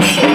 Thank you.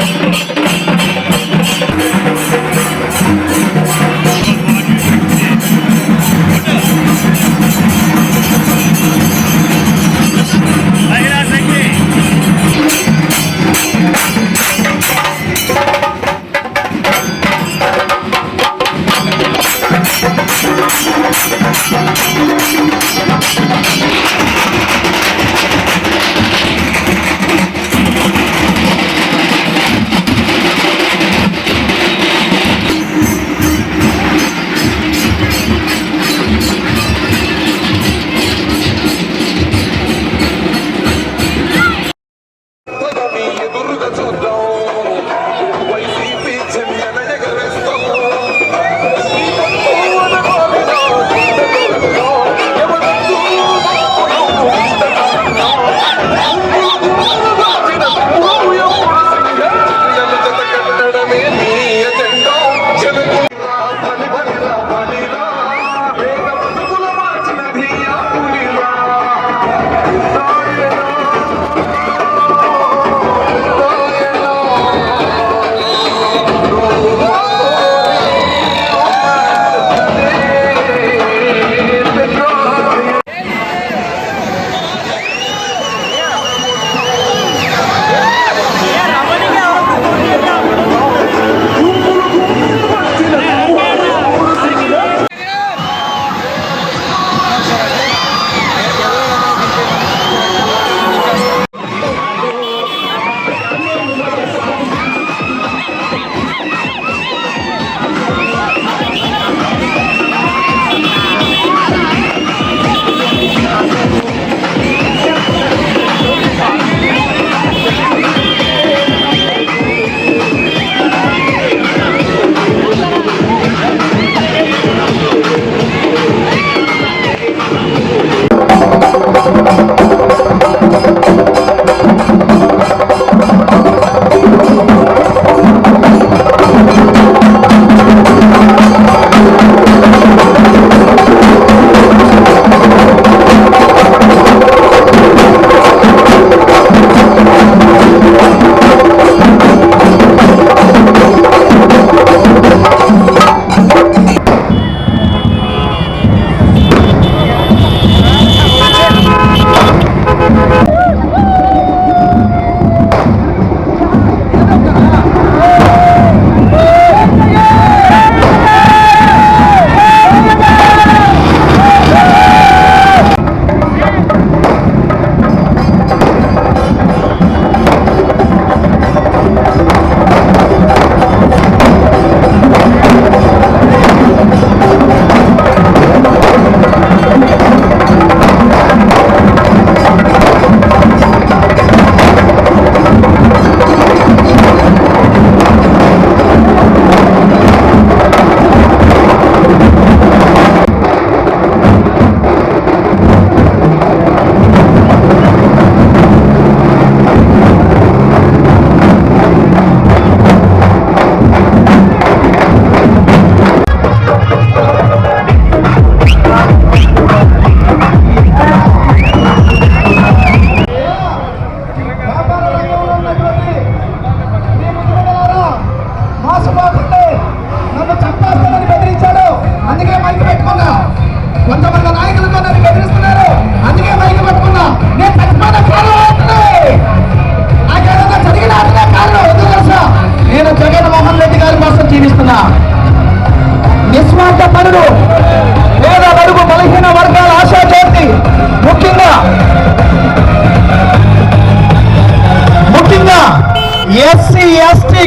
SC ST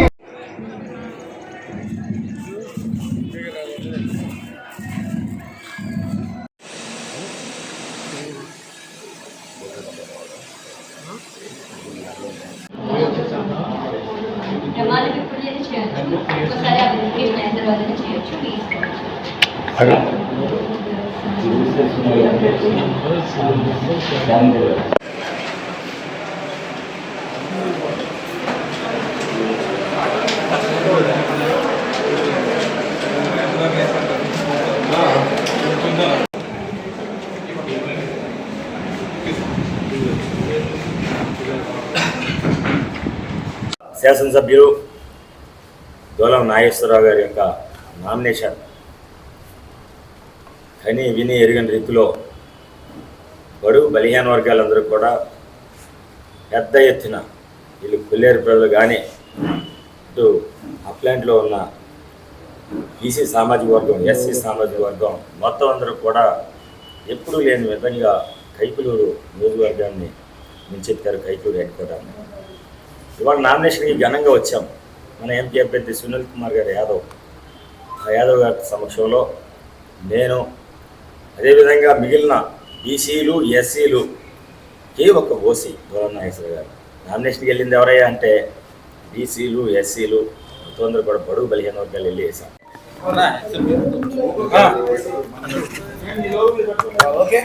శాసనసభ్యులు దోలం నాగేశ్వరరావు గారి యొక్క నామినేషన్ కని విని ఎరిగిన రీతిలో బడుగు బలిహీన వర్గాలందరూ కూడా పెద్ద ఎత్తున వీళ్ళు కొల్లేరు ప్రజలు కానీ ఇటు అప్లాంట్లో ఉన్న బీసీ సామాజిక వర్గం ఎస్సీ సామాజిక వర్గం మొత్తం అందరూ కూడా ఎప్పుడూ లేని విధంగా కైకులూరు నియోజకవర్గాన్ని మించెత్తారు కైకులూరు హెడ్ క్వార్టర్ని. ఇవాళ నామినేషన్కి ఘనంగా వచ్చాం మన ఎంపీ అభ్యర్థి సునీల్ కుమార్ గారు యాదవ్. ఆ యాదవ్ గారి సమక్షంలో నేను అదేవిధంగా మిగిలిన బీసీలు ఎస్సీలు కే ఒక్క ఓసీ దూరం నాగేశ్వర గారు. నామినేషన్కి వెళ్ళింది ఎవరయ్యా అంటే బీసీలు ఎస్సీలు మొత్తం కూడా బడుగు బలిహీన వర్గాలు వెళ్ళి వదిలేరా ఓకే.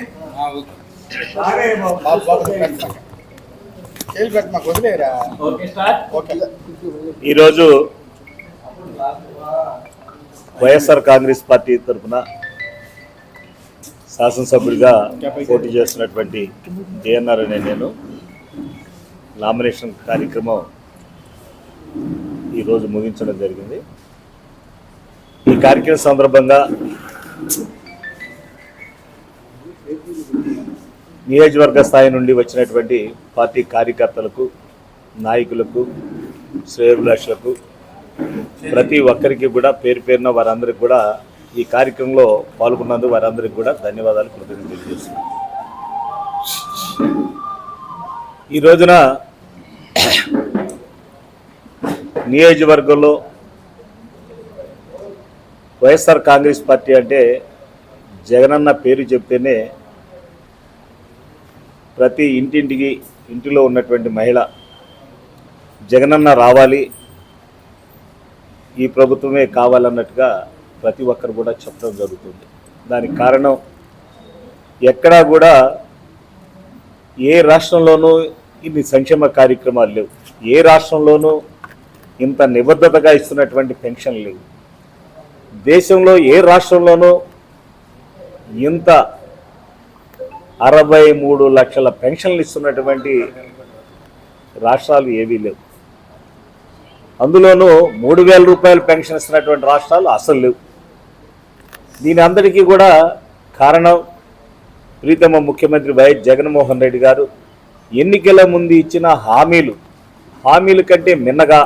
ఈరోజు వైఎస్ఆర్ కాంగ్రెస్ పార్టీ తరఫున శాసనసభ్యుడిగా పోటీ చేస్తున్నటువంటి జేఎన్ఆర్ అనే నేను నామినేషన్ కార్యక్రమం ఈరోజు ముగించడం జరిగింది. ఈ కార్యక్రమం సందర్భంగా నియోజకవర్గ స్థాయి నుండి వచ్చినటువంటి పార్టీ కార్యకర్తలకు నాయకులకు శ్రేయభిలాషులకు ప్రతి ఒక్కరికి కూడా పేరు పేరున వారందరికి కూడా ఈ కార్యక్రమంలో పాల్గొన్నందుకు వారందరికి కూడా ధన్యవాదాలు కృతజ్ఞతలు ఈ రోజున నియోజకవర్గంలో వైఎస్ఆర్ కాంగ్రెస్ పార్టీ అంటే జగనన్న పేరు చెప్తేనే ప్రతి ఇంటింటికి ఇంటిలో ఉన్నటువంటి మహిళ జగనన్న రావాలి ఈ ప్రభుత్వమే కావాలన్నట్టుగా ప్రతి ఒక్కరు కూడా చెప్పడం జరుగుతుంది. దానికి కారణం ఎక్కడా కూడా ఏ రాష్ట్రంలోనూ ఇన్ని సంక్షేమ కార్యక్రమాలు లేవు. ఏ రాష్ట్రంలోనూ ఇంత నిబద్ధతగా ఇస్తున్నటువంటి పెన్షన్ లేవు. దేశంలో ఏ రాష్ట్రంలోనూ ఇంత అరవై మూడు లక్షల పెన్షన్లు ఇస్తున్నటువంటి రాష్ట్రాలు ఏవీ లేవు. అందులోనూ మూడు వేల రూపాయలు పెన్షన్ ఇస్తున్నటువంటి రాష్ట్రాలు అసలు లేవు. దీని అందరికీ కూడా కారణం ప్రీతమ ముఖ్యమంత్రి వైఎస్ జగన్మోహన్ రెడ్డి గారు ఎన్నికల ముందు ఇచ్చిన హామీలు. హామీల కంటే మిన్నగా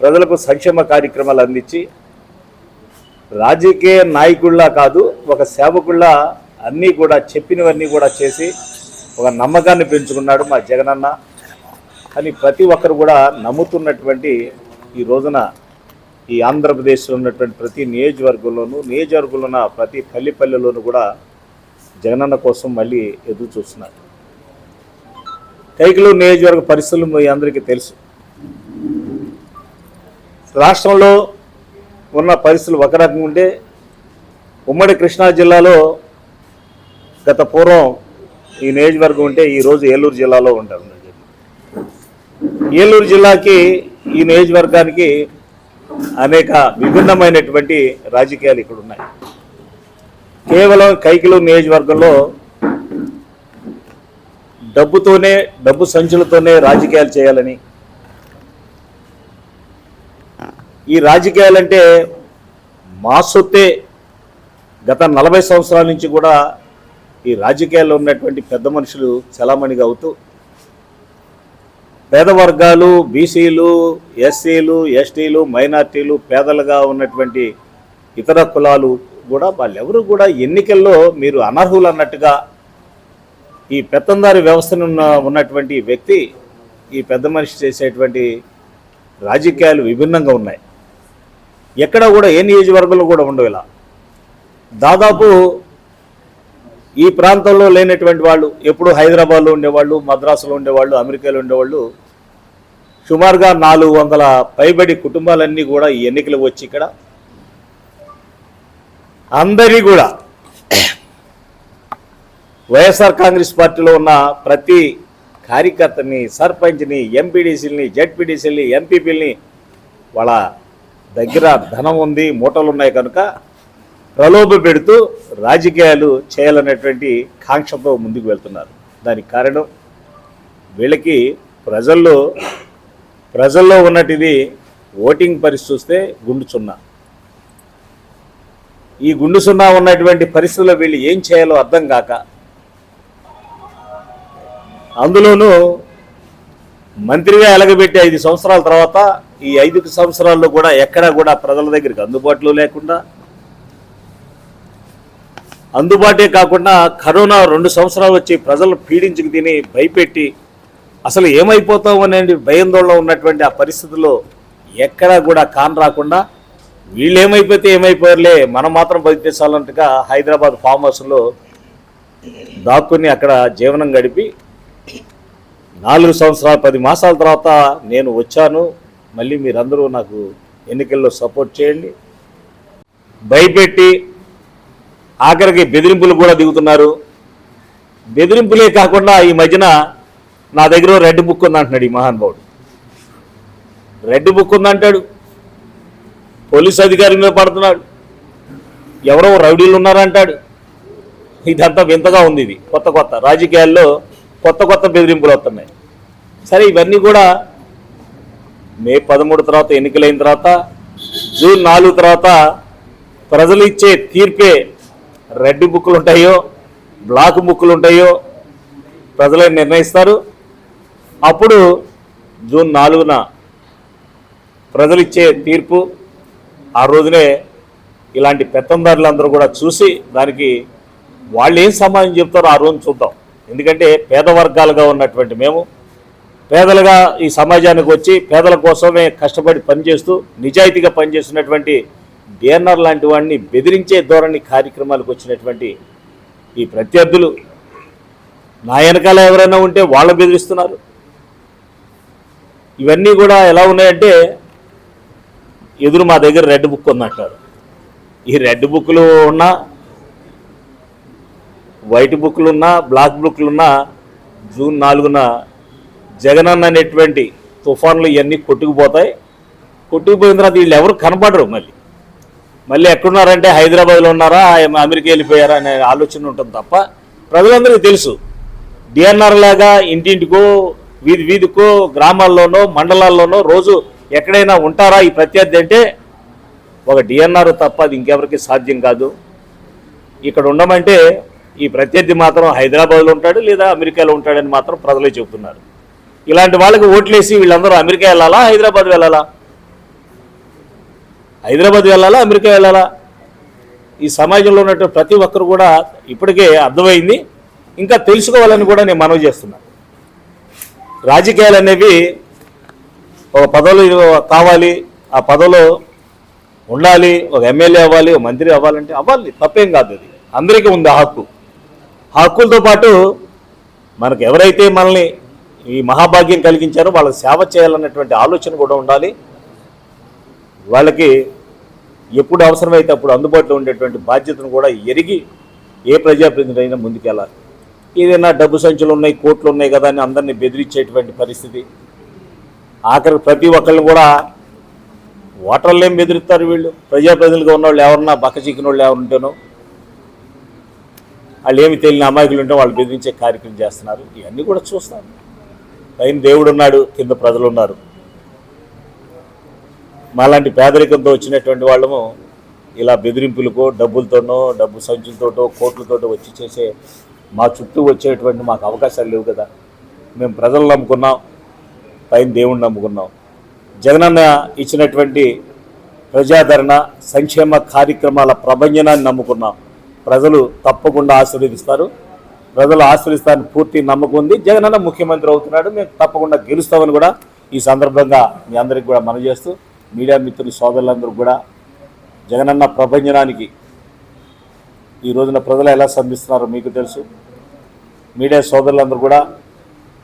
ప్రజలకు సంక్షేమ కార్యక్రమాలు అందించి రాజకీయ నాయకుల్లా కాదు ఒక సేవకుల్లా అన్నీ కూడా చెప్పినవన్నీ కూడా చేసి ఒక నమ్మకాన్ని పెంచుకున్నాడు మా జగనన్న. అని ప్రతి ఒక్కరు కూడా నమ్ముతున్నటువంటి ఈ రోజున ఈ ఆంధ్రప్రదేశ్లో ఉన్నటువంటి ప్రతి నియోజకవర్గంలోనూ నియోజకవర్గంలో ఉన్న ప్రతి పల్లె పల్లెలోనూ కూడా జగనన్న కోసం మళ్ళీ ఎదురు చూస్తున్నారు. కైకిలో నియోజకవర్గ పరిస్థితులు మీ అందరికీ తెలుసు. రాష్ట్రంలో ఉన్న పరిస్థితులు ఒక రకంగా ఉంటే ఉమ్మడి కృష్ణా జిల్లాలో గత పూర్వం ఈ నియోజకవర్గం ఉంటే ఈరోజు ఏలూరు జిల్లాలో ఉంటారు. ఏలూరు జిల్లాకి ఈ నియోజకవర్గానికి అనేక విభిన్నమైనటువంటి రాజకీయాలు ఇక్కడ ఉన్నాయి. కేవలం కైకిలు నియోజకవర్గంలో డబ్బుతోనే డబ్బు సంచులతోనే రాజకీయాలు చేయాలని ఈ రాజకీయాలంటే మా సొత్తే గత నలభై సంవత్సరాల నుంచి కూడా ఈ రాజకీయాల్లో ఉన్నటువంటి పెద్ద మనుషులు చలామణిగా అవుతూ పేద వర్గాలు బీసీలు ఎస్సీలు ఎస్టీలు మైనార్టీలు పేదలుగా ఉన్నటువంటి ఇతర కులాలు కూడా వాళ్ళెవరు కూడా ఎన్నికల్లో మీరు అనర్హులు అన్నట్టుగా ఈ పెత్తందారి వ్యవస్థను ఉన్నటువంటి వ్యక్తి ఈ పెద్ద మనిషి చేసేటువంటి రాజకీయాలు విభిన్నంగా ఉన్నాయి. ఎక్కడ కూడా ఏ నియోజకవర్గంలో కూడా ఉండవు ఇలా. దాదాపు ఈ ప్రాంతంలో లేనటువంటి వాళ్ళు ఎప్పుడు హైదరాబాద్లో ఉండేవాళ్ళు మద్రాసులో ఉండేవాళ్ళు అమెరికాలో ఉండేవాళ్ళు సుమారుగా నాలుగు వందల పైబడి కుటుంబాలన్నీ కూడా ఈ ఎన్నికలు వచ్చి ఇక్కడ అందరి కూడా వైఎస్ఆర్ కాంగ్రెస్ పార్టీలో ఉన్న ప్రతి కార్యకర్తని సర్పంచ్ని ఎంపీడీసీలని జడ్పీడీసీలని ఎంపీపీలని వాళ్ళ దగ్గర ధనం ఉంది మూటలు ఉన్నాయి కనుక ప్రలోభ పెడుతూ రాజకీయాలు చేయాలనేటువంటి కాంక్షతో ముందుకు వెళ్తున్నారు. దానికి కారణం వీళ్ళకి ప్రజల్లో ప్రజల్లో ఉన్నటిది ఓటింగ్ పరిస్థితి చూస్తే గుండు సున్నా. ఈ గుండు సున్నా ఉన్నటువంటి పరిస్థితుల్లో వీళ్ళు ఏం చేయాలో అర్థం కాక అందులోనూ మంత్రిగా ఎలగబెట్టి ఐదు సంవత్సరాల తర్వాత ఈ ఐదు సంవత్సరాల్లో కూడా ఎక్కడా కూడా ప్రజల దగ్గరికి అందుబాటులో లేకుండా అందుబాటే కాకుండా కరోనా రెండు సంవత్సరాలు వచ్చి ప్రజలు పీడించుకు తిని భయపెట్టి అసలు ఏమైపోతాం అనేది భయాందోళన ఉన్నటువంటి ఆ పరిస్థితుల్లో ఎక్కడా కూడా కాన్ రాకుండా వీళ్ళు ఏమైపోతే ఏమైపోయారులే మనం మాత్రం బతికేసాలంటగా హైదరాబాద్ ఫామ్ హౌస్లో దాక్కుని అక్కడ జీవనం గడిపి నాలుగు సంవత్సరాలు పది మాసాల తర్వాత నేను వచ్చాను. మళ్ళీ మీరందరూ నాకు ఎన్నికల్లో సపోర్ట్ చేయండి. భయపెట్టి ఆఖరికి బెదిరింపులు కూడా దిగుతున్నారు. బెదిరింపులే కాకుండా ఈ మధ్యన నా దగ్గర రెడ్ బుక్ ఉందంటున్నాడు ఈ మహానుభావుడు రెడ్ బుక్ ఉందంటాడు. పోలీస్ అధికారి మీద పడుతున్నాడు. ఎవరో రౌడీలు ఉన్నారంటాడు. ఇదంతా వింతగా ఉంది ఇది. కొత్త కొత్త రాజకీయాల్లో కొత్త కొత్త బెదిరింపులు వస్తున్నాయి. సరే ఇవన్నీ కూడా మే పదమూడు తర్వాత ఎన్నికలైన తర్వాత జూన్ నాలుగు తర్వాత ప్రజలు ఇచ్చే తీర్పే రెడ్ బుక్లు ఉంటాయో బ్లాక్ బుక్లు ఉంటాయో ప్రజలే నిర్ణయిస్తారు. అప్పుడు జూన్ నాలుగున ప్రజలిచ్చే తీర్పు ఆ రోజునే ఇలాంటి పెత్తందారులందరూ కూడా చూసి దానికి వాళ్ళు ఏం సమాధానం చెప్తారో ఆ రోజు చూద్దాం. ఎందుకంటే పేద వర్గాలుగా ఉన్నటువంటి మేము పేదలుగా ఈ సమాజానికి వచ్చి పేదల కోసమే కష్టపడి పనిచేస్తూ నిజాయితీగా పనిచేస్తున్నటువంటి డిఎన్ఆర్ లాంటి వాడిని బెదిరించే ధోరణి కార్యక్రమాలకు వచ్చినటువంటి ఈ ప్రత్యర్థులు. నా వెనకాల ఎవరైనా ఉంటే వాళ్ళు బెదిరిస్తున్నారు. ఇవన్నీ కూడా ఎలా ఉన్నాయంటే ఎదురు మా దగ్గర రెడ్ బుక్ ఉందంటారు. ఈ రెడ్ బుక్లు ఉన్నా వైట్ బుక్లు ఉన్నా బ్లాక్ బుక్లు ఉన్నా జూన్ నాలుగున జగనన్న అనేటువంటి తుఫాన్లు ఇవన్నీ కొట్టుకుపోతాయి. కొట్టుకుపోయిన తర్వాత వీళ్ళు ఎవరు కనపడరు మళ్ళీ. మళ్ళీ ఎక్కడున్నారంటే హైదరాబాద్లో ఉన్నారా అమెరికా వెళ్ళిపోయారా అనే ఆలోచన ఉంటుంది తప్ప ప్రజలందరికీ తెలుసు. డిఎన్ఆర్ లాగా ఇంటింటికో వీధి వీధికో గ్రామాల్లోనో మండలాల్లోనో రోజు ఎక్కడైనా ఉంటారా ఈ ప్రత్యర్థి అంటే ఒక డిఎన్ఆర్ తప్ప అది ఇంకెవరికి సాధ్యం కాదు. ఇక్కడ ఉండమంటే ఈ ప్రత్యర్థి మాత్రం హైదరాబాద్లో ఉంటాడు లేదా అమెరికాలో ఉంటాడని మాత్రం ప్రజలే చెబుతున్నారు. ఇలాంటి వాళ్ళకి ఓట్లేసి వీళ్ళందరూ అమెరికా వెళ్ళాలా హైదరాబాద్ వెళ్ళాలా? హైదరాబాద్ వెళ్ళాలా అమెరికా వెళ్ళాలా? ఈ సమాజంలో ఉన్నటువంటి ప్రతి ఒక్కరు కూడా ఇప్పటికే అర్థమైంది. ఇంకా తెలుసుకోవాలని కూడా నేను మనవి చేస్తున్నాను రాజకీయాలు అనేవి ఒక పదవులు కావాలి ఆ పదవిలో ఉండాలి ఒక ఎమ్మెల్యే అవ్వాలి ఒక మంత్రి అవ్వాలంటే అవ్వాలి తప్పేం కాదు అది. అందరికీ ఉంది ఆ హక్కు. ఆ హక్కులతో పాటు మనకు ఎవరైతే మనల్ని ఈ మహాభాగ్యం కలిగించారో వాళ్ళకి సేవ చేయాలన్నటువంటి ఆలోచన కూడా ఉండాలి. వాళ్ళకి ఎప్పుడు అవసరమైతే అప్పుడు అందుబాటులో ఉండేటువంటి బాధ్యతను కూడా ఎరిగి ఏ ప్రజాప్రతినిధి అయినా ముందుకెళ్ళాలి. ఏదైనా డబ్బు సంచులు ఉన్నాయి కోట్లు ఉన్నాయి కదా అని అందరినీ బెదిరించేటువంటి పరిస్థితి. ఆఖరికి ప్రతి ఒక్కరిని కూడా ఓటర్లు ఏం బెదిరిస్తారు వీళ్ళు? ప్రజాప్రతినిధులుగా ఉన్న వాళ్ళు ఎవరన్నా బక్క చిక్కిన వాళ్ళు ఎవరు ఉంటేనో వాళ్ళు ఏమి తెలియని అమాయకులు ఉంటే వాళ్ళు బెదిరించే కార్యక్రమం చేస్తున్నారు. ఇవన్నీ కూడా చూస్తాను పైన దేవుడు ఉన్నాడు కింద ప్రజలు ఉన్నారు మాలాంటి పేదరికంతో వచ్చినటువంటి వాళ్ళము ఇలా బెదిరింపులకో డబ్బులతోనో డబ్బు సంచులతోటో కోట్లతోటో వచ్చి చేసే మా చుట్టూ వచ్చేటువంటి మాకు అవకాశాలు లేవు కదా. మేము ప్రజలు నమ్ముకున్నాం పైన దేవుణ్ణి నమ్ముకున్నాం. జగనన్న ఇచ్చినటువంటి ప్రజాదరణ సంక్షేమ కార్యక్రమాల ప్రభంజనాన్ని నమ్ముకున్నాం. ప్రజలు తప్పకుండా ఆశీర్వదిస్తారు. ప్రజలు ఆశీర్వదిస్తారని పూర్తి నమ్మకం ఉంది. జగనన్న ముఖ్యమంత్రి అవుతున్నాడు. మేము తప్పకుండా గెలుస్తామని కూడా ఈ సందర్భంగా మీ అందరికి కూడా మనం చేస్తూ మీడియా మిత్రులు సోదరులందరూ కూడా జగనన్న ప్రభంజనానికి ఈ రోజున ప్రజలు ఎలా స్పందిస్తున్నారో మీకు తెలుసు. మీడియా సోదరులందరూ కూడా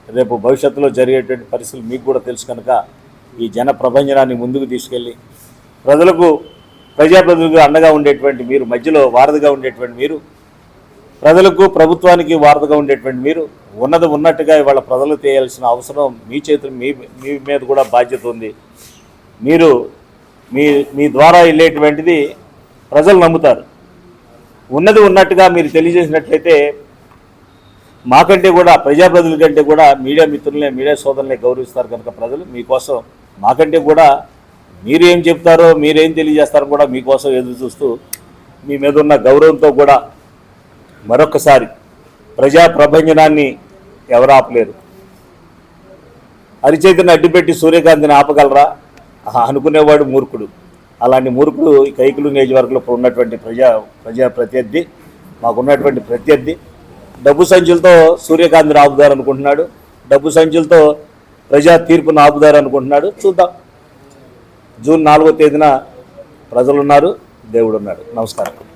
రేపు భవిష్యత్తులో జరిగేటువంటి పరిస్థితులు మీకు కూడా తెలుసు కనుక ఈ జన ప్రభంజనాన్ని ముందుకు తీసుకెళ్ళి ప్రజలకు ప్రజాప్రతినిధులు అండగా ఉండేటువంటి మీరు మధ్యలో వారధిగా ఉండేటువంటి మీరు ప్రజలకు ప్రభుత్వానికి వారధిగా ఉండేటువంటి మీరు ఉన్నది ఉన్నట్టుగా ఇవాళ ప్రజలు చేయాల్సిన అవసరం మీ చేతులు మీ మీ మీద కూడా బాధ్యత ఉంది. మీరు మీ మీ ద్వారా వెళ్ళేటువంటిది ప్రజలు నమ్ముతారు. ఉన్నది ఉన్నట్టుగా మీరు తెలియజేసినట్లయితే మాకంటే కూడా ప్రజాప్రతినిధుల కంటే కూడా మీడియా మిత్రులనే మీడియా సోదరులనే గౌరవిస్తారు కనుక ప్రజలు. మీకోసం మాకంటే కూడా మీరు ఏం చెప్తారో మీరేం తెలియజేస్తారో కూడా మీకోసం ఎదురు చూస్తూ మీ మీద ఉన్న గౌరవంతో కూడా మరొకసారి ప్రజా ప్రభంజనాన్ని ఎవరు ఆపలేరు. అరిచేతిని అడ్డుపెట్టి సూర్యకాంతిని ఆపగలరా? అనుకునేవాడు మూర్ఖుడు. అలాంటి మూర్ఖుడు ఈ కైకులు నియోజకవర్గంలో ఇప్పుడు ఉన్నటువంటి ప్రజా ప్రజా ప్రత్యర్థి మాకున్నటువంటి ప్రత్యర్థి. డబ్బు సంచులతో సూర్యకాంతిని ఆపుదారు అనుకుంటున్నాడు. డబ్బు సంచులతో ప్రజా తీర్పును ఆపుదారు అనుకుంటున్నాడు. చూద్దాం. జూన్ నాలుగో తేదీన ప్రజలున్నారు దేవుడు ఉన్నాడు నమస్కారం.